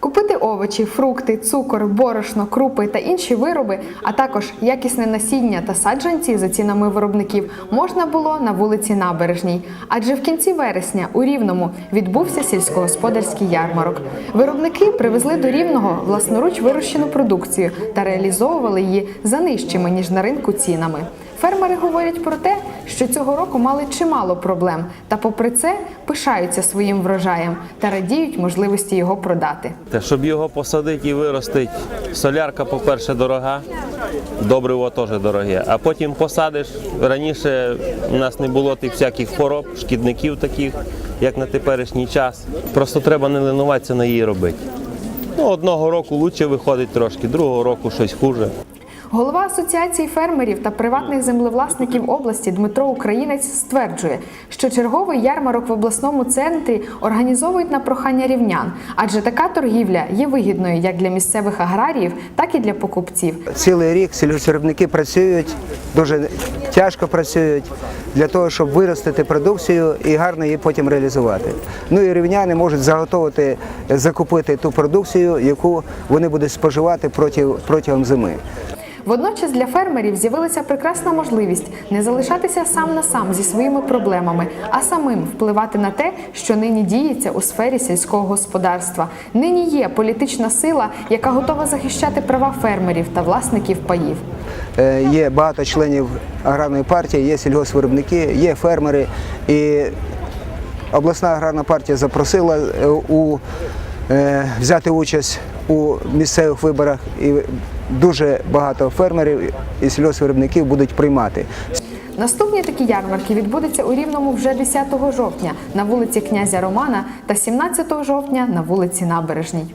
Купити овочі, фрукти, цукор, борошно, крупи та інші вироби, а також якісне насіння та саджанці за цінами виробників можна було на вулиці Набережній. Адже в кінці вересня у Рівному відбувся сільськогосподарський ярмарок. Виробники привезли до Рівного власноруч вирощену продукцію та реалізовували її за нижчими ніж на ринку цінами. Фермери говорять про те, що цього року мали чимало проблем, та попри це пишаються своїм врожаєм та радіють можливості його продати. Та щоб його посадити і виростити, солярка, по-перше, дорога, добриво теж дороге. А потім посадиш. Раніше у нас не було тих всяких хвороб, шкідників таких, як на теперішній час. Просто треба не линуватися на її робити. Ну, одного року краще виходить трошки, другого року щось хуже. Голова асоціації фермерів та приватних землевласників області Дмитро Українець стверджує, що черговий ярмарок в обласному центрі організовують на прохання рівнян, адже така торгівля є вигідною як для місцевих аграріїв, так і для покупців. Цілий рік сільгоспвиробники працюють, дуже тяжко працюють для того, щоб виростити продукцію і гарно її потім реалізувати. Ну і рівняни можуть заготовити, закупити ту продукцію, яку вони будуть споживати протягом зими. Водночас для фермерів з'явилася прекрасна можливість не залишатися сам на сам зі своїми проблемами, а самим впливати на те, що нині діється у сфері сільського господарства. Нині є політична сила, яка готова захищати права фермерів та власників паїв. Е, Є багато членів аграрної партії, є сільгоспвиробники, є фермери. І обласна аграрна партія запросила е, у, взяти участь у місцевих виборах. І дуже багато фермерів і сільгоспвиробників будуть приймати. Наступні такі ярмарки відбудуться у Рівному вже 10 жовтня на вулиці князя Романа та 17 жовтня на вулиці Набережній.